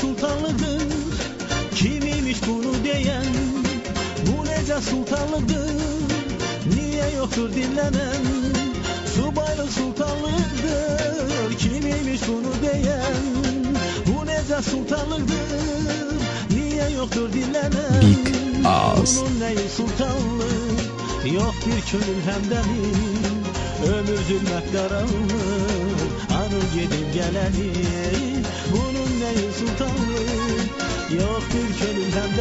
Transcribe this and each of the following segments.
sultanlıdır. Kimmiş bunu diyen? Bu nece sultanlıdır? Niye yoktur dinlenen? Subaylı sultanlıdır Kimmiş bunu diyen? Bu nece sultanlıdır? Niye yoktur dinlenen? Big. Bunun neyi sultanlık Yok bir könül hemdeni Ömür zulmet karanlık Anıl gidip geleni Bunun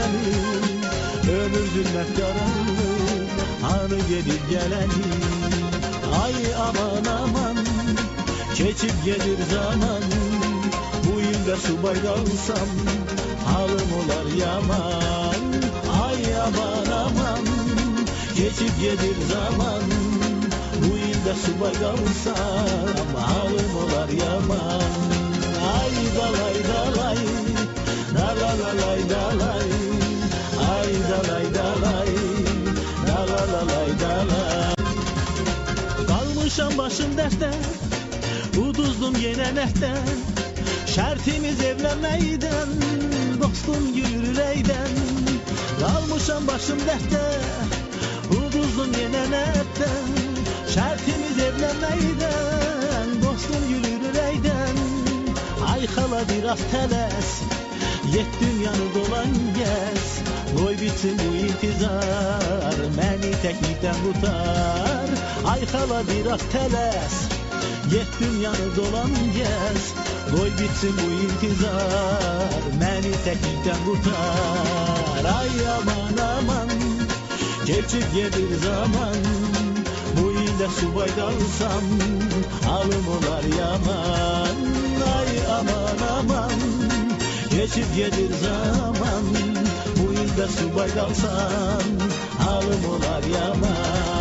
hemdeni Ömür zulmet karanlık Anıl gidip geleni Ay aman aman Geçip gelir zaman Bu yılda subay kalsam Halim olar yaman. Ay aman aman Geçip gelir zaman Bu yılda subay kalsam Halim olar yaman. Ay dalay dalay Dalalalay dalay Dalalalay dalay Kalmışam başım dertte Uduzdum yine nehte Şertimiz evlenmeyden Dostum gülür yüreğden Kalmışam başım dertte Uduzdum yine nehte Şertimiz evlenmeyden Dostum gülür yüreğden Ay hala biraz teles Yet dünyanı dolan gez. Koy bitsin bu intizar Teknikten tutar. Ay hala biraz teles. Yet dünyanı dolan gez. Koy bitsin bu intizar. Beni teknikten tutar. Ay aman aman. Geçip gelir zaman. Bu ilde subay kalsam Alım olar yaman. Ay aman aman. Geçip gelir zaman. Bu ilde subay kalsam Alım olar